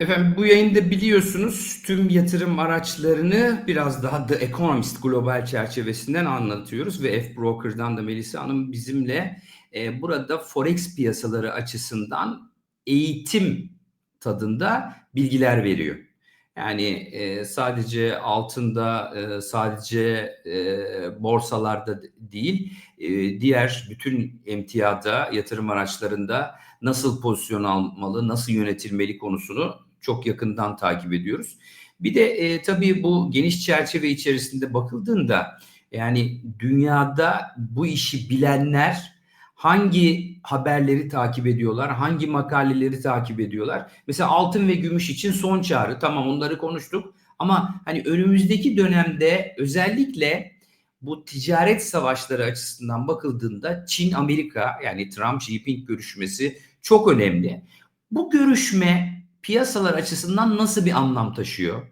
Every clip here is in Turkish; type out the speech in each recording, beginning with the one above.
Efendim bu yayında biliyorsunuz tüm yatırım araçlarını biraz daha The Economist global çerçevesinden anlatıyoruz ve F Broker'dan da Melisa Hanım bizimle e, burada forex piyasaları açısından eğitim tadında bilgiler veriyor. Yani e, sadece altında, e, sadece e, borsalarda değil, e, diğer bütün emtiyada, yatırım araçlarında nasıl pozisyon almalı, nasıl yönetilmeli konusunu çok yakından takip ediyoruz. Bir de e, tabii bu geniş çerçeve içerisinde bakıldığında yani dünyada bu işi bilenler hangi haberleri takip ediyorlar, hangi makaleleri takip ediyorlar? Mesela altın ve gümüş için son çağrı tamam onları konuştuk ama hani önümüzdeki dönemde özellikle bu ticaret savaşları açısından bakıldığında Çin Amerika yani Trump Xi Jinping görüşmesi çok önemli. Bu görüşme piyasalar açısından nasıl bir anlam taşıyor?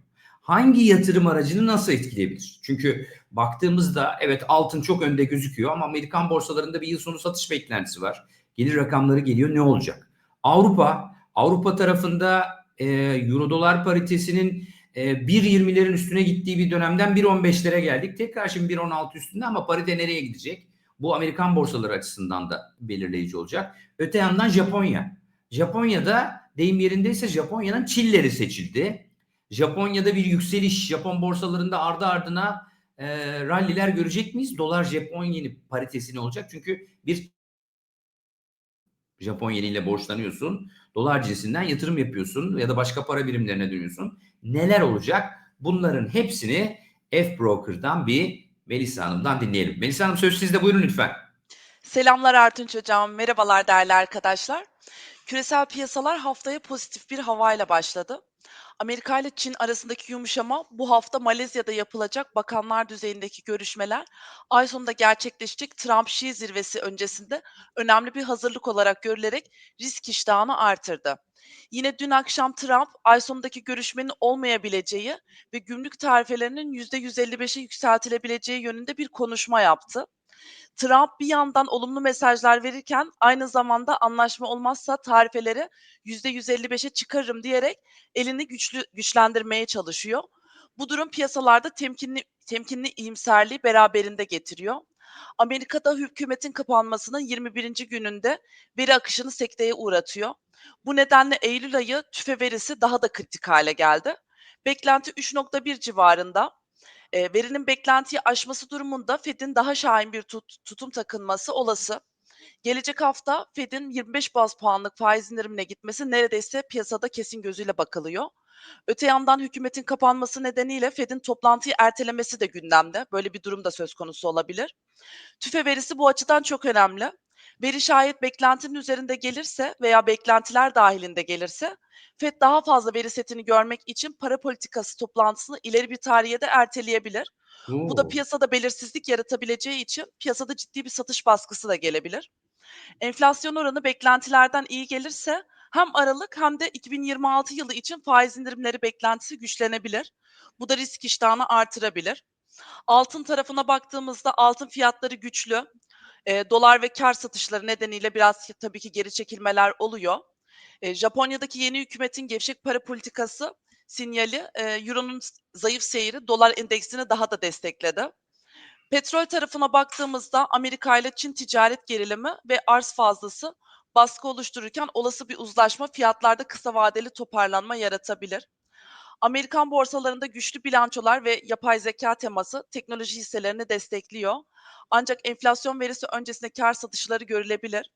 Hangi yatırım aracını nasıl etkileyebilir? Çünkü baktığımızda evet altın çok önde gözüküyor ama Amerikan borsalarında bir yıl sonu satış beklentisi var. Gelir rakamları geliyor ne olacak? Avrupa, Avrupa tarafında e, Euro dolar paritesinin e, 1.20'lerin üstüne gittiği bir dönemden 1.15'lere geldik. Tekrar şimdi 1.16 üstünde ama parite nereye gidecek? Bu Amerikan borsaları açısından da belirleyici olacak. Öte yandan Japonya. Japonya'da deyim yerindeyse Japonya'nın çilleri seçildi. Japonya'da bir yükseliş, Japon borsalarında ardı ardına e, ralliler görecek miyiz? Dolar Japon yeni paritesi ne olacak? Çünkü bir Japon yeniyle borçlanıyorsun. Dolar cinsinden yatırım yapıyorsun ya da başka para birimlerine dönüyorsun. Neler olacak? Bunların hepsini F Broker'dan bir Melisa Hanım'dan dinleyelim. Melisa Hanım söz sizde buyurun lütfen. Selamlar Artunç Hocam, merhabalar değerli arkadaşlar. Küresel piyasalar haftaya pozitif bir havayla başladı. Amerika ile Çin arasındaki yumuşama bu hafta Malezya'da yapılacak bakanlar düzeyindeki görüşmeler ay sonunda gerçekleşecek Trump-Xi zirvesi öncesinde önemli bir hazırlık olarak görülerek risk iştahını artırdı. Yine dün akşam Trump ay sonundaki görüşmenin olmayabileceği ve gümrük tarifelerinin %155'e yükseltilebileceği yönünde bir konuşma yaptı. Trump bir yandan olumlu mesajlar verirken aynı zamanda anlaşma olmazsa tarifeleri %155'e çıkarırım diyerek elini güçlü güçlendirmeye çalışıyor. Bu durum piyasalarda temkinli temkinli iyimserliği beraberinde getiriyor. Amerika'da hükümetin kapanmasının 21. gününde veri akışını sekteye uğratıyor. Bu nedenle Eylül ayı tüfe verisi daha da kritik hale geldi. Beklenti 3.1 civarında. E, verinin beklentiyi aşması durumunda Fed'in daha şahin bir tut, tutum takınması olası. Gelecek hafta Fed'in 25 baz puanlık faiz indirimine gitmesi neredeyse piyasada kesin gözüyle bakılıyor. Öte yandan hükümetin kapanması nedeniyle Fed'in toplantıyı ertelemesi de gündemde. Böyle bir durum da söz konusu olabilir. TÜFE verisi bu açıdan çok önemli. Veri şayet beklentinin üzerinde gelirse veya beklentiler dahilinde gelirse FED daha fazla veri setini görmek için para politikası toplantısını ileri bir tarihe de erteleyebilir. Bu da Oo. piyasada belirsizlik yaratabileceği için piyasada ciddi bir satış baskısı da gelebilir. Enflasyon oranı beklentilerden iyi gelirse hem Aralık hem de 2026 yılı için faiz indirimleri beklentisi güçlenebilir. Bu da risk iştahını artırabilir. Altın tarafına baktığımızda altın fiyatları güçlü. E, dolar ve kar satışları nedeniyle biraz tabii ki geri çekilmeler oluyor. E, Japonya'daki yeni hükümetin gevşek para politikası sinyali e, Euro'nun zayıf seyri dolar endeksini daha da destekledi. Petrol tarafına baktığımızda Amerika ile Çin ticaret gerilimi ve arz fazlası baskı oluştururken olası bir uzlaşma fiyatlarda kısa vadeli toparlanma yaratabilir. Amerikan borsalarında güçlü bilançolar ve yapay zeka teması teknoloji hisselerini destekliyor. Ancak enflasyon verisi öncesinde kar satışları görülebilir.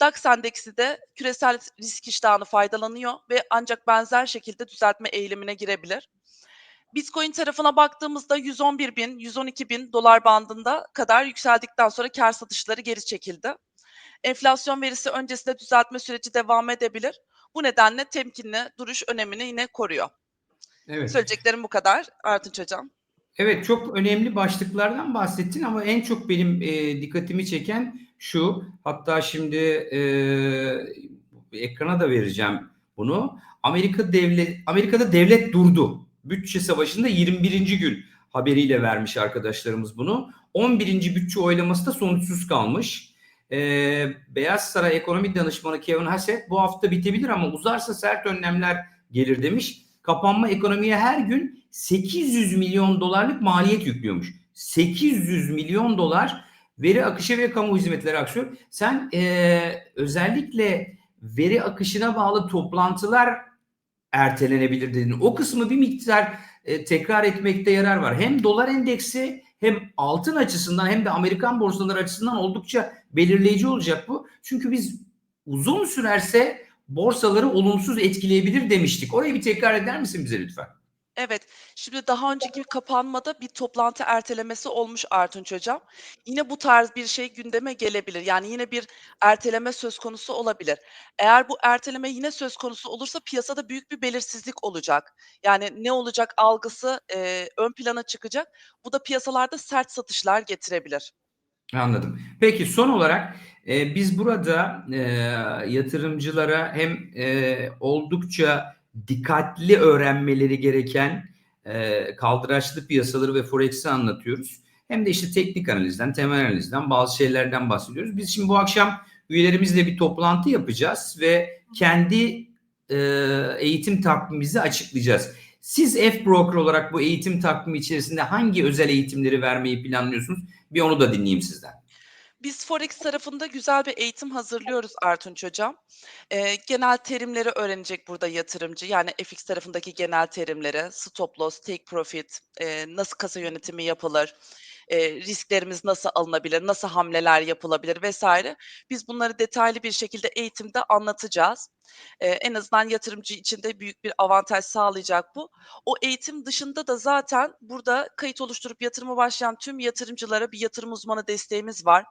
DAX endeksi de küresel risk iştahını faydalanıyor ve ancak benzer şekilde düzeltme eğilimine girebilir. Bitcoin tarafına baktığımızda 111 bin, 112 bin dolar bandında kadar yükseldikten sonra kar satışları geri çekildi. Enflasyon verisi öncesinde düzeltme süreci devam edebilir. Bu nedenle temkinli duruş önemini yine koruyor. Evet. Söyleyeceklerim bu kadar Artunç Hocam. Evet çok önemli başlıklardan bahsettin ama en çok benim e, dikkatimi çeken şu hatta şimdi e, ekrana da vereceğim bunu. Amerika devlet Amerika'da devlet durdu. Bütçe savaşında 21. gün haberiyle vermiş arkadaşlarımız bunu. 11. bütçe oylaması da sonuçsuz kalmış. Ee, Beyaz Saray Ekonomi Danışmanı Kevin Hassett bu hafta bitebilir ama uzarsa sert önlemler gelir demiş. Kapanma ekonomiye her gün 800 milyon dolarlık maliyet yüklüyormuş. 800 milyon dolar veri akışı ve kamu hizmetleri aksıyor. Sen eee, özellikle veri akışına bağlı toplantılar ertelenebilir dedin. O kısmı bir miktar e, tekrar etmekte yarar var. Hem dolar endeksi hem altın açısından hem de Amerikan borsaları açısından oldukça belirleyici olacak bu. Çünkü biz uzun sürerse borsaları olumsuz etkileyebilir demiştik. Orayı bir tekrar eder misin bize lütfen? Evet, şimdi daha önceki kapanmada bir toplantı ertelemesi olmuş Artunç Hocam. Yine bu tarz bir şey gündeme gelebilir. Yani yine bir erteleme söz konusu olabilir. Eğer bu erteleme yine söz konusu olursa piyasada büyük bir belirsizlik olacak. Yani ne olacak algısı eee, ön plana çıkacak. Bu da piyasalarda sert satışlar getirebilir. Anladım. Peki son olarak e, biz burada e, yatırımcılara hem e, oldukça dikkatli öğrenmeleri gereken e, kaldıraçlı piyasaları ve Forex'i anlatıyoruz. Hem de işte teknik analizden, temel analizden bazı şeylerden bahsediyoruz. Biz şimdi bu akşam üyelerimizle bir toplantı yapacağız ve kendi e, eğitim takvimimizi açıklayacağız. Siz F-Broker olarak bu eğitim takvimi içerisinde hangi özel eğitimleri vermeyi planlıyorsunuz? Bir onu da dinleyeyim sizden. Biz Forex tarafında güzel bir eğitim hazırlıyoruz Artunç Hocam. Eee, genel terimleri öğrenecek burada yatırımcı. Yani FX tarafındaki genel terimleri, stop loss, take profit, eee, nasıl kasa yönetimi yapılır, eee, risklerimiz nasıl alınabilir, nasıl hamleler yapılabilir vesaire. Biz bunları detaylı bir şekilde eğitimde anlatacağız. Eee, en azından yatırımcı için de büyük bir avantaj sağlayacak bu. O eğitim dışında da zaten burada kayıt oluşturup yatırıma başlayan tüm yatırımcılara bir yatırım uzmanı desteğimiz var.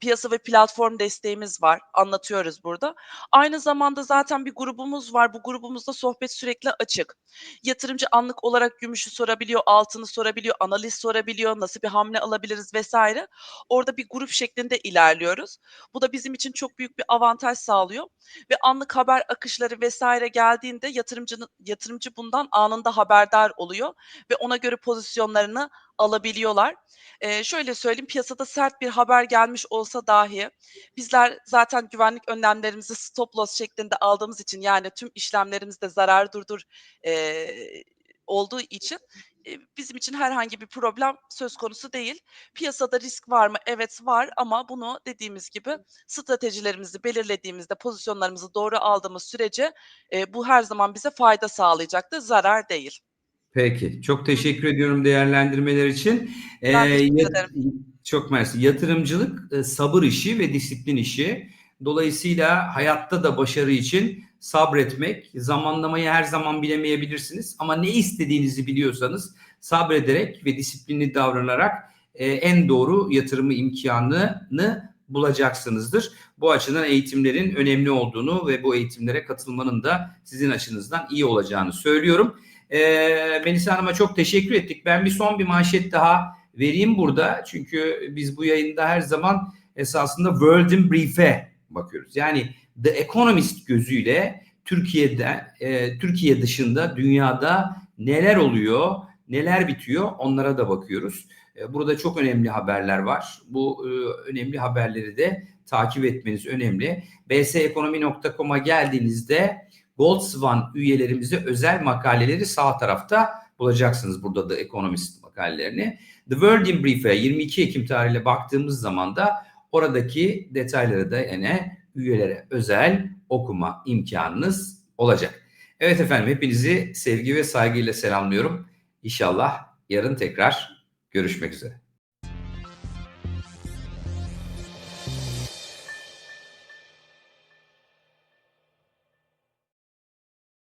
Piyasa ve platform desteğimiz var. Anlatıyoruz burada. Aynı zamanda zaten bir grubumuz var. Bu grubumuzda sohbet sürekli açık. Yatırımcı anlık olarak gümüşü sorabiliyor, altını sorabiliyor, analiz sorabiliyor, nasıl bir hamle alabiliriz vesaire. Orada bir grup şeklinde ilerliyoruz. Bu da bizim için çok büyük bir avantaj sağlıyor ve anlık haber akışları vesaire geldiğinde yatırımcının yatırımcı bundan anında haberdar oluyor ve ona göre pozisyonlarını alabiliyorlar. Eee, şöyle söyleyeyim, piyasada sert bir haber gelmiş olsa dahi bizler zaten güvenlik önlemlerimizi stop loss şeklinde aldığımız için yani tüm işlemlerimizde zarar durdur eee, olduğu için bizim için herhangi bir problem söz konusu değil. Piyasada risk var mı? Evet var ama bunu dediğimiz gibi stratejilerimizi belirlediğimizde, pozisyonlarımızı doğru aldığımız sürece eee, bu her zaman bize fayda sağlayacaktır, zarar değil. Peki. Çok teşekkür ediyorum değerlendirmeler için. Ben Ee, teşekkür ederim. çok mersi. Yatırımcılık e, sabır işi ve disiplin işi. Dolayısıyla hayatta da başarı için sabretmek, zamanlamayı her zaman bilemeyebilirsiniz ama ne istediğinizi biliyorsanız sabrederek ve disiplinli davranarak e, en doğru yatırımı imkanını bulacaksınızdır. Bu açıdan eğitimlerin önemli olduğunu ve bu eğitimlere katılmanın da sizin açınızdan iyi olacağını söylüyorum. E, Melisa Hanım'a çok teşekkür ettik. Ben bir son bir manşet daha vereyim burada. Çünkü biz bu yayında her zaman esasında World in Brief'e bakıyoruz. Yani The Economist gözüyle Türkiye'de, e, Türkiye dışında dünyada neler oluyor, neler bitiyor onlara da bakıyoruz. E, burada çok önemli haberler var. Bu e, önemli haberleri de takip etmeniz önemli. bsekonomi.com'a geldiğinizde Gold Swan üyelerimize özel makaleleri sağ tarafta bulacaksınız burada The Economist makalelerini. The World in Brief'e 22 Ekim tarihiyle baktığımız zaman da oradaki detayları da yine üyelere özel okuma imkanınız olacak. Evet efendim hepinizi sevgi ve saygıyla selamlıyorum. İnşallah yarın tekrar görüşmek üzere.